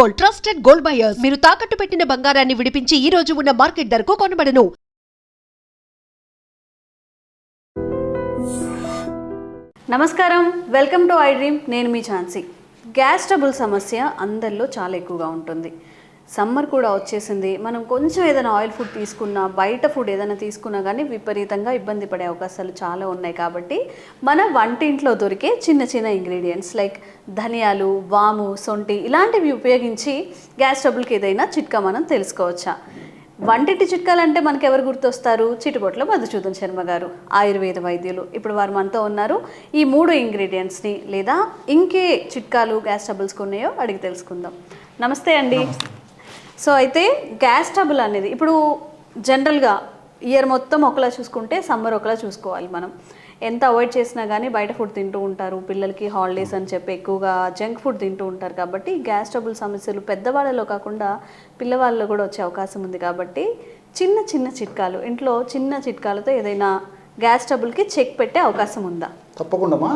Gold trusted gold buyers. మీరు తాకట్టు పెట్టిన బంగారాన్ని విడిపించి ఈ రోజు ఉన్న మార్కెట్ ధరకు కొనబడను. నమస్కారం. Welcome to I dream. నేను మీ ఝాన్సీ. గ్యాస్ ట్రబుల్ సమస్య అందరిలో చాలా ఎక్కువగా ఉంటుంది. సమ్మర్ కూడా వచ్చేసింది. మనం కొంచెం ఏదైనా ఆయిల్ ఫుడ్ తీసుకున్నా బయట ఫుడ్ ఏదైనా తీసుకున్నా కానీ విపరీతంగా ఇబ్బంది పడే అవకాశాలు చాలా ఉన్నాయి కాబట్టి మన వంటింట్లో దొరికే చిన్న చిన్న ఇంగ్రీడియంట్స్ లైక్ ధనియాలు వాము సొంటి ఇలాంటివి ఉపయోగించి గ్యాస్ ట్రబుల్కి ఏదైనా చిట్కా మనం తెలుసుకోవచ్చా? వంటింటి చిట్కాలంటే మనకు ఎవరు గుర్తొస్తారు? చిటుబొట్ల మధుసూదన్ శర్మ గారు ఆయుర్వేద వైద్యులు. ఇప్పుడు వారు మనతో ఉన్నారు. ఈ మూడు ఇంగ్రీడియంట్స్ని లేదా ఇంకే చిట్కాలు గ్యాస్ ట్రబుల్స్కి ఉన్నాయో అడిగి తెలుసుకుందాం. నమస్తే అండి. సో అయితే గ్యాస్ ట్రబుల్ అనేది ఇప్పుడు జనరల్గా ఇయర్ మొత్తం ఒకలా చూసుకుంటే సమ్మర్ ఒకలా చూసుకోవాలి మనం. ఎంత అవాయిడ్ చేసినా కానీ బయట ఫుడ్ తింటూ ఉంటారు. పిల్లలకి హాలిడేస్ అని చెప్పి ఎక్కువగా జంక్ ఫుడ్ తింటూ ఉంటారు కాబట్టి గ్యాస్ ట్రబుల్ సమస్యలు పెద్దవాళ్ళలో కాకుండా పిల్లవాళ్ళలో కూడా వచ్చే అవకాశం ఉంది కాబట్టి చిన్న చిన్న చిట్కాలు ఇంట్లో చిన్న చిట్కాలతో ఏదైనా గ్యాస్ ట్రబుల్కి చెక్ పెట్టే అవకాశం ఉందా? తప్పకుండామా.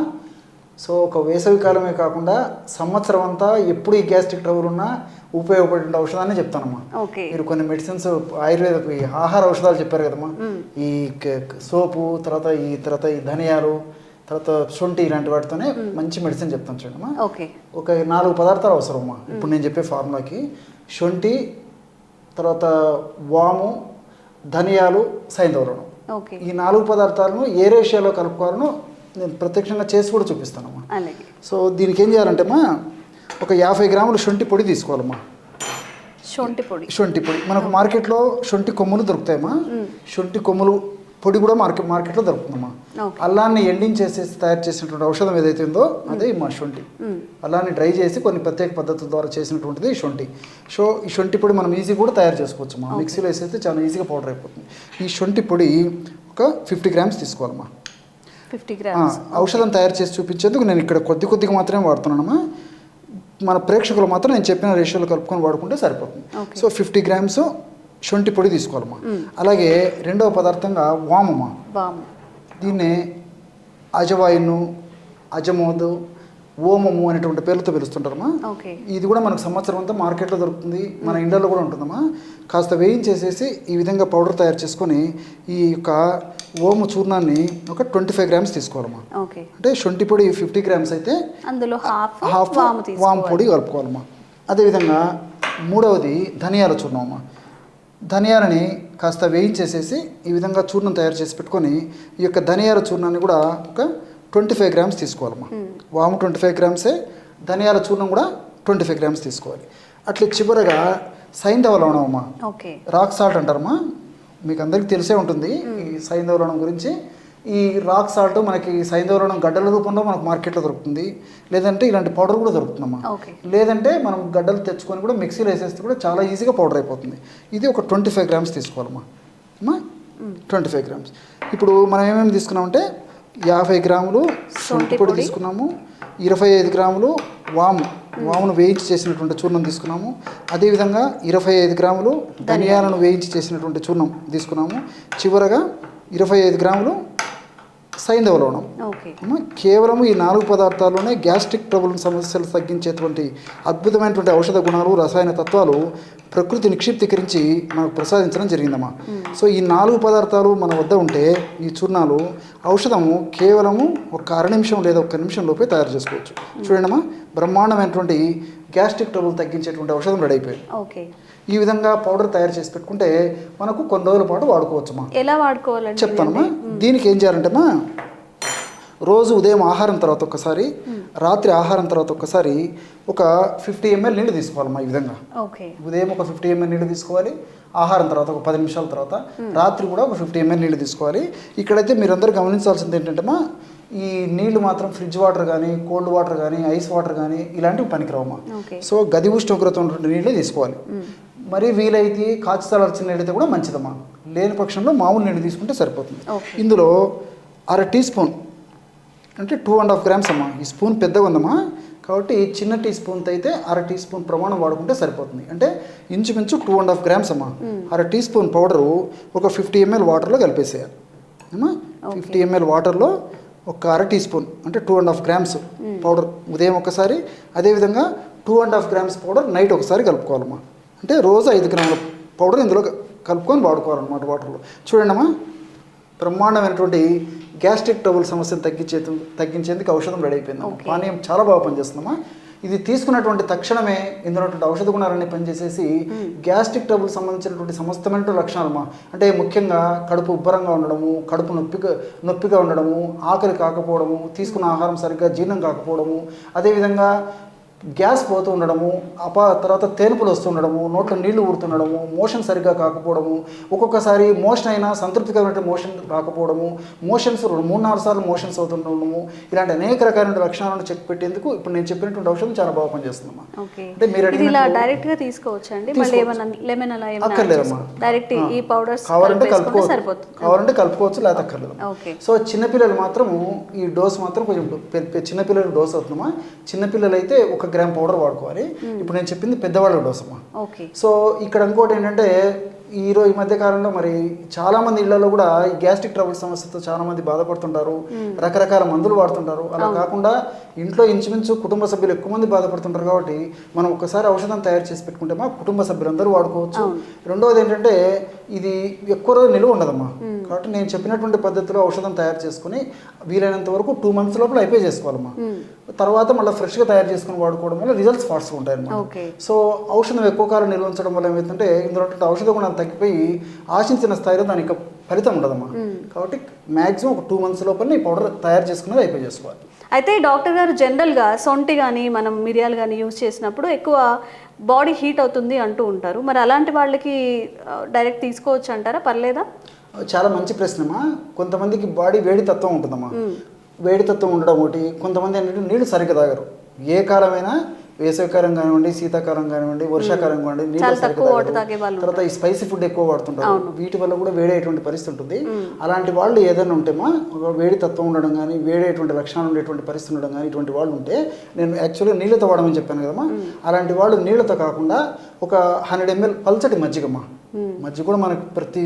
సో ఒక వేసవి కాలమే కాకుండా సంవత్సరం అంతా ఎప్పుడు ఈ గ్యాస్ట్రిక్ ట్రబుల్ ఉన్నా ఉపయోగపడే ఔషధాన్ని చెప్తానమ్మా. ఓకే. మీరు కొన్ని మెడిసిన్స్ ఆయుర్వేద ఈ ఆహార ఔషధాలు చెప్పారు కదమ్మా. ఈ సోపు తర్వాత ఈ తర్వాత ఈ ధనియాలు తర్వాత శొంఠి ఇలాంటి వాటితోనే మంచి మెడిసిన్ చెప్తాను చూడమ్మా. ఓకే. ఒక నాలుగు పదార్థాలు అవసరమ్మా ఇప్పుడు నేను చెప్పే ఫార్ములాకి. శొంఠి తర్వాత వాము ధనియాలు సైంధవరణం. ఈ నాలుగు పదార్థాలను ఏ రేషియోలో కలుపుకోవాలనో నేను ప్రత్యక్షంగా చేసి కూడా చూపిస్తానమ్మా. సో దీనికి ఏం చేయాలంటేమ్మా ఒక యాభై గ్రాముల శొంఠి పొడి తీసుకోవాలమ్మా. శొంఠి పొడి. శొంఠి పొడి. మనకు మార్కెట్లో శొంఠి కొమ్ములు దొరుకుతాయమ్మా. శొంఠి కొమ్ములు పొడి కూడా మార్కెట్ మార్కెట్లో దొరుకుతుందమ్మా. అల్లాన్ని ఎండించేసేసి తయారు చేసినటువంటి ఔషధం ఏదైతే ఉందో అదే మా శొంఠి. అల్లాన్ని డ్రై చేసి కొన్ని ప్రత్యేక పద్ధతుల ద్వారా చేసినటువంటిది శొంఠి. సో ఈ శొంఠి పొడి మనం ఈజీ కూడా తయారు చేసుకోవచ్చు మా మిక్సీలో వేసేస్తే చాలా ఈజీగా పౌడర్ అయిపోతుంది. ఈ శొంఠి పొడి ఒక ఫిఫ్టీ గ్రామ్స్ తీసుకోవాలమ్మా. ఫిఫ్టీ ఆ, గ్రామ్స్ ఔషధం తయారు చేసి చూపించేందుకు నేను ఇక్కడ కొద్ది కొద్దిగా మాత్రమే వాడుతున్నానమ్మా. మన ప్రేక్షకులు మాత్రం నేను చెప్పిన రేషియోలో కలుపుకొని వాడుకుంటే సరిపోతుంది. సో ఫిఫ్టీ గ్రామ్స్ శొంఠి పొడి తీసుకోవాలమ్మా అలాగే రెండవ పదార్థంగా వామమ్మా వాము. దీన్నే అజవాయిను అజమోదు ఓమము అనేటువంటి పేర్లతో పిలుస్తుంటారమ్మా. ఇది కూడా మనకు సంవత్సరం అంతా మార్కెట్లో దొరుకుతుంది. మన ఇండ్లలో కూడా ఉంటుందమ్మా. కాస్త వేయించేసేసి ఈ విధంగా పౌడర్ తయారు చేసుకొని ఈ యొక్క ఓము చూర్ణాన్ని ఒక ట్వంటీ ఫైవ్ గ్రామ్స్ తీసుకోవాలమ్మా. అంటే శొంఠి పొడి ఫిఫ్టీ గ్రామ్స్ అయితే అందులో హాఫ్ హాఫ్ వాము పొడి కలుపుకోవాలమ్మా. అదేవిధంగా మూడవది ధనియాల చూర్ణం అమ్మా ధనియాలని కాస్త వేయించేసేసి ఈ విధంగా చూర్ణం తయారు చేసి పెట్టుకొని ఈ యొక్క ధనియాల చూర్ణాన్ని కూడా ఒక ట్వంటీ ఫైవ్ గ్రామ్స్ తీసుకోవాలమ్మా. వాము ట్వంటీ ఫైవ్ గ్రామ్సే ధనియాల చూర్ణం కూడా ట్వంటీ ఫైవ్ గ్రామ్స్ తీసుకోవాలి. అట్లా చివరగా సైంధవ లవణం అమ్మా ఓకే. Rock salt అంటారమ్మా. మీకు అందరికీ తెలిసే ఉంటుంది ఈ సైంధవలవణం గురించి. ఈ రాక్ సాల్ట్ మనకి సైంధవలవణం గడ్డల రూపంలో మనకు మార్కెట్లో దొరుకుతుంది. లేదంటే ఇలాంటి పౌడర్ కూడా దొరుకుతుందమ్మా. లేదంటే మనం గడ్డలు తెచ్చుకొని కూడా మిక్సీలో వేసేస్తే కూడా చాలా ఈజీగా పౌడర్ అయిపోతుంది. ఇది ఒక ట్వంటీ ఫైవ్ గ్రామ్స్ తీసుకోవాలమ్మా. అమ్మా. Twenty five grams. ఇప్పుడు మనం ఏమేమి తీసుకున్నామంటే యాభై గ్రాములు శొంఠి పొడి. తీసుకున్నాము. ఇరవై ఐదు గ్రాములు వాము. వామును వేయించి చేసినటువంటి చూర్ణం తీసుకున్నాము. అదేవిధంగా ఇరవై ఐదు గ్రాములు ధనియాలను వేయించి చేసినటువంటి చూర్ణం తీసుకున్నాము. చివరగా ఇరవై ఐదు గ్రాములు సైంధవ లవణం అమ్మ, కేవలం ఈ నాలుగు పదార్థాల్లోనే గ్యాస్ట్రిక్ ట్రబుల్ సమస్యలు తగ్గించేటువంటి అద్భుతమైనటువంటి ఔషధ గుణాలు రసాయన తత్వాలు ప్రకృతి నిక్షిప్తీకరించి మనకు ప్రసాదించడం జరిగిందమ్మా. సో ఈ నాలుగు పదార్థాలు మన వద్ద ఉంటే ఈ చూర్ణాలు ఔషధము కేవలము ఒక అర నిమిషం లేదా ఒక నిమిషం లోపే తయారు చేసుకోవచ్చు. చూడండమ్మా బ్రహ్మాండమైనటువంటి గ్యాస్ట్రిక్ ట్రబుల్ తగ్గించేటువంటి ఔషధం రెడీ అయిపోయింది. ఓకే. ఈ విధంగా పౌడర్ తయారు చేసి పెట్టుకుంటే మనకు కొన్ని రోజుల పాటు వాడుకోవచ్చమ్మా. ఎలా వాడుకోవాలండి చెప్తానమ్మా. దీనికి ఏం చేయాలంటేమా రోజు ఉదయం ఆహారం తర్వాత ఒక్కసారి రాత్రి ఆహారం తర్వాత ఒక్కసారి ఒక ఫిఫ్టీ ఎంఎల్ నీళ్ళు తీసుకోవాలమ్మా ఈ విధంగా. ఉదయం ఒక ఫిఫ్టీ ఎంఎల్ నీళ్ళు తీసుకోవాలి ఆహారం తర్వాత ఒక పది నిమిషాల తర్వాత రాత్రి కూడా ఒక ఫిఫ్టీ ఎంఎల్ నీళ్ళు తీసుకోవాలి. ఇక్కడైతే మీరందరూ గమనించాల్సింది ఏంటంటేమా ఈ నీళ్ళు మాత్రం ఫ్రిడ్జ్ వాటర్ కానీ కోల్డ్ వాటర్ కానీ ఐస్ వాటర్ కానీ ఇలాంటివి పనికిరావమ్మా. సో గది ఉష్ణోగ్రత ఉన్నటువంటి నీళ్ళే తీసుకోవాలి. మరి వీలైతే కాచి చల్లార్చిన నీళ్ళైతే కూడా మంచిదమ్మా. లేని పక్షంలో మామూలు నీళ్ళు తీసుకుంటే సరిపోతుంది. ఇందులో అర టీ స్పూన్ అంటే టూ అండ్ హాఫ్ గ్రామ్స్ అమ్మా. ఈ స్పూన్ పెద్దగా ఉందమ్మా. కాబట్టి చిన్న టీ స్పూన్తో అయితే అర టీ స్పూన్ ప్రమాణం వాడుకుంటే సరిపోతుంది. అంటే ఇంచుమించు టూ అండ్ హాఫ్ గ్రామ్స్ అమ్మా. అర టీ స్పూన్ పౌడరు ఒక ఫిఫ్టీ ఎంఎల్ వాటర్లో కలిపేసేయాలి. అమ్మా ఫిఫ్టీ ఎంఎల్ వాటర్లో ఒక అర టీ స్పూన్ అంటే two and half grams powder ఉదయం ఒకసారి అదేవిధంగా two and half grams powder night ఒకసారి కలుపుకోవాలమ్మా. అంటే రోజు ఐదు గ్రాముల పౌడర్ ఇందులో కలుపుకొని వాడుకోవాలన్నమాట వాటర్లో చూడండి అమ్మా బ్రహ్మాండమైనటువంటి గ్యాస్ట్రిక్ ట్రబుల్ సమస్యను తగ్గించే తగ్గించేందుకు ఔషధం రెడీ అయిపోయింది. పానీయం చాలా బాగా పనిచేస్తుందమ్మా. ఇది తీసుకున్నటువంటి తక్షణమే ఇందులో ఔషధ గుణాలన్నీ పనిచేసేసి గ్యాస్ట్రిక్ ట్రబుల్ సంబంధించినటువంటి సమస్తమైన లక్షణాలమ్మా అంటే ముఖ్యంగా కడుపు ఉబ్బరంగా ఉండడము కడుపు నొప్పిగా నొప్పిగా ఉండడము ఆకలి కాకపోవడము తీసుకున్న ఆహారం సరిగ్గా జీర్ణం కాకపోవడము అదేవిధంగా గ్యాస్ పోతూ ఉండడము అపా తర్వాత తేనుపులు వస్తుండడము నోట్లో నీళ్ళు ఊరుతుండడము మోషన్ సరిగ్గా కాకపోవడము ఒక్కొక్కసారి మోషన్ అయినా సంతృప్తికరమైన మోషన్ రాకపోవడము మోషన్స్ మూడు నాలుగు సార్లు మోషన్స్ అవుతుండడము ఇలాంటి అనేక రకాలైన లక్షణాలను చెక్ పెట్టేందుకు ఇప్పుడు నేను చెప్పినటువంటి ఔషధం చాలా బాగా పనిచేస్తుందమ్మా. అంటే మీరు ఇలా డైరెక్ట్గా అక్కర్లేదమ్మా. డైరెక్ట్ ఈ పౌడర్స్ కావాలంటే కలుపుకోవచ్చు. కావాలంటే కలుపుకోవచ్చు లేకపోతే అక్కర్లేదు. సో చిన్నపిల్లలు మాత్రము ఈ డోస్ మాత్రం కొంచెం చిన్నపిల్లల డోస్ అవుతుందమ్మా. చిన్నపిల్లలు అయితే ఒక గ్రామ్ పౌడర్ వాడుకోవాలి. ఇప్పుడు నేను చెప్పింది పెద్దవాళ్ళ డోస్ అమ్మా సో ఇక్కడ ఇంకోటి ఏంటంటే ఈ రో ఈ మధ్య కాలంలో మరి చాలా మంది ఇళ్ళలో కూడా ఈ గ్యాస్ట్రిక్ ట్రబుల్ సమస్యతో చాలా మంది బాధపడుతుంటారు రకరకాల మందులు వాడుతుంటారు. అలా కాకుండా ఇంట్లో ఇంచుమించు కుటుంబ సభ్యులు ఎక్కువ మంది బాధపడుతుంటారు కాబట్టి మనం ఒకసారి ఔషధం తయారు చేసి పెట్టుకుంటే మా కుటుంబ సభ్యులందరూ వాడుకోవచ్చు. రెండవది ఏంటంటే ఇది ఎక్కువ రోజు నిలువ ఉండదమ్మా. కాబట్టి నేను చెప్పినటువంటి పద్ధతిలో ఔషధం తయారు చేసుకుని వీలైనంత వరకు టూ మంత్స్ లోపల అయిపోయి చేసుకోవాలమ్మా. తర్వాత మళ్ళీ ఫ్రెష్గా తయారు చేసుకుని వాడుకోవడం వల్ల రిజల్ట్స్ ఫాస్ట్గా ఉంటాయి అన్నమాట ఓకే. సో ఔషధం ఎక్కువ కాలం నిల్వ ఉంచడం వల్ల ఏమవుతుందంటే ఇందులో ఔషధ గుణాలు తగ్గిపోయి ఆశించిన స్థాయిలో దానికి ఫలితం ఉండదమ్మా. కాబట్టి మ్యాక్సిమం ఒక టూ మంత్స్ లోపల ఈ పౌడర్ తయారు చేసుకున్నది అయిపోయి చేసుకోవాలి. అయితే డాక్టర్ గారు జనరల్గా సొంటి కానీ మనం మిరియాలు కానీ యూజ్ చేసినప్పుడు ఎక్కువ బాడీ హీట్ అవుతుంది అంటూ ఉంటారు. మరి అలాంటి వాళ్ళకి డైరెక్ట్ తీసుకోవచ్చు అంటారా? పర్లేదా? చాలా మంచి ప్రశ్నమా కొంతమందికి బాడీ వేడి తత్వం ఉంటుందమ్మా. వేడి తత్వం ఉండడం ఒకటి కొంతమంది ఏంటంటే నీళ్ళు సరిగ్గా తాగరు. ఏ కాలమైనా వేసవికాలం కానివ్వండి శీతాకాలం కానివ్వండి వర్షాకాలం కానివ్వండి తర్వాత ఈ స్పైసీ ఫుడ్ ఎక్కువ వాడుతుంటారు. వీటి వల్ల కూడా వేడేటువంటి పరిస్థితి ఉంటుంది. అలాంటి వాళ్ళు ఏదైనా ఉంటేమా ఒక వేడి తత్వం ఉండడం కానీ వేడేటువంటి లక్షణాలు ఉండేటువంటి పరిస్థితి ఉండడం కానీ ఇటువంటి వాళ్ళు ఉంటే నేను యాక్చువల్గా నీళ్ళతో వాడమని చెప్పాను కదమ్మా అలాంటి వాళ్ళు నీళ్ళతో కాకుండా ఒక హండ్రెడ్ ఎంఎల్ పల్చటి మజ్జిగమ్మా మజ్జిగ కూడా మనకు ప్రతి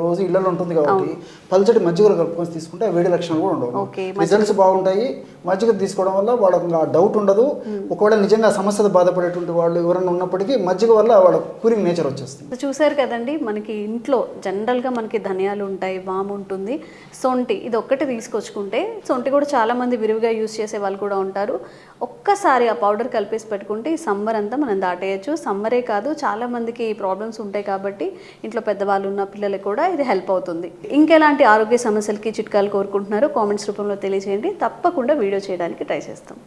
రోజు ఇళ్ళలో ఉంటుంది కాబట్టి పల్చటి మజ్జిగలు కలుపుకొని తీసుకుంటే ఆ వేడి లక్షణాలు కూడా ఉండవు. రిజల్ట్స్ బాగుంటాయి. మజ్జిగ తీసుకోవడం వల్ల వాళ్ళకి ఆ డౌట్ ఉండదు. ఒకవేళ నిజంగా సమస్యతో బాధపడేటువంటి వాళ్ళు ఎవరైనా ఉన్నప్పటికీ మజ్జిగ వల్ల వాళ్ళ కూలింగ్ నేచర్ వచ్చేస్తుంది. చూసారు కదండి మనకి ఇంట్లో జనరల్గా మనకి ధనియాలు ఉంటాయి వాము ఉంటుంది. సొంటి ఇది ఒక్కటి తీసుకొచ్చుకుంటే సొంటి కూడా చాలా మంది విరివిగా యూజ్ చేసే వాళ్ళు కూడా ఉంటారు. ఒక్కసారి ఆ పౌడర్ కలిపేసి పెట్టుకుంటే ఈ సమ్మర్ అంతా మనం దాటేయచ్చు. సమ్మరే కాదు చాలా మందికి ప్రాబ్లమ్స్ ఉంటాయి కాబట్టి ఇంట్లో పెద్దవాళ్ళు ఉన్న పిల్లలకు కూడా ఇది హెల్ప్ అవుతుంది. ఇంకెలాంటి ఆరోగ్య సమస్యలకి చిట్కాలు కోరుకుంటున్నారో కామెంట్స్ రూపంలో తెలియజేయండి. తప్పకుండా వీడియో చేయడానికి ట్రై చేస్తాం.